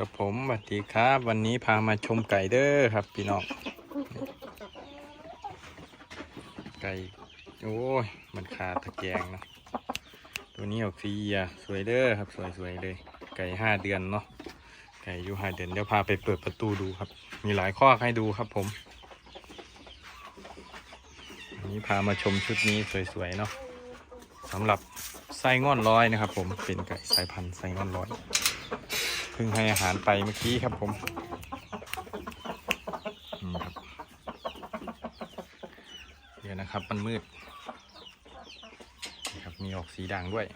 กับผมสวัสดีครับ วันนี้พามาชมไก่เด้อครับ พี่น้อง ไก่ โอ้ย มันขาดตะแกรงเนาะตัวนี้ออกสีอะสวยเด้อครับ สวยๆเลย ไก่ห้าเดือนเนาะ ไก่อายุห้าเดือน เดี๋ยวพาไปเปิดประตูดูครับ มีหลายข้อให้ดูครับผมวันนี้พามาชมชุดนี้สวยๆเนาะสำหรับไส้งอนร้อยนะครับ ผม เป็นไก่สายพันธุ์ไส้งอนร้อย พิ่งให้อาหารไปเมื่อกี้ครับผมนี่ครับเดี๋ยวนะครับมันมืดนี่ครับมีออกสีด่างด้วย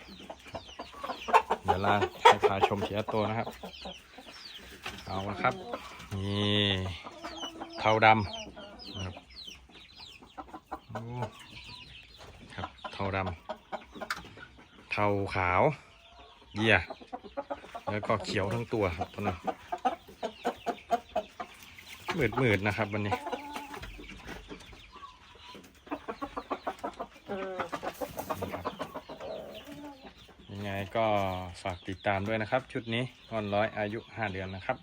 เดี๋ยวลาให้พาชมเสียโตวนะครับ เอาละครับ นี่เทาดำนะครับครับเทาดำเทาขาวเยี่ย แล้วก็เขียวทั้งตัวครับตัวนั้มืดมืดๆนะครับวันนี้ยังไงก็ฝากติดตามด้วยนะครับ ชุดนี้อ่อนร้อยอายุห้าเดือนนะครับ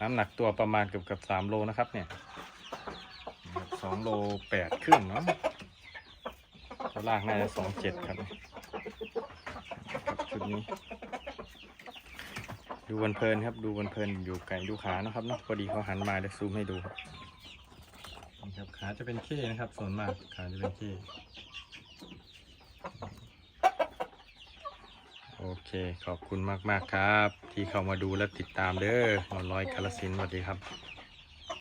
น้ำหนักตัวประมาณเกือบกับสามโลนะครับเนี่ยสองโลแปดครึ่งเนาะล่างน่าจะสองเจ็ดครับชุดนี้ ดูวันเพลินครับ ดูวันเพลินอยู่ไก่ดูขานะครับเนาะพอดีเขาหันมาเดี๋ยวซูมให้ดูครับนี่ครับขาจะเป็นเข้นะครับ ส่วนมากขาจะเป็นเข้โอเค ขอบคุณมาก ๆ ครับ ที่เข้ามาดูและติดตามเด้อหมอร้อยกาลสินธุ์สวัสดีครับ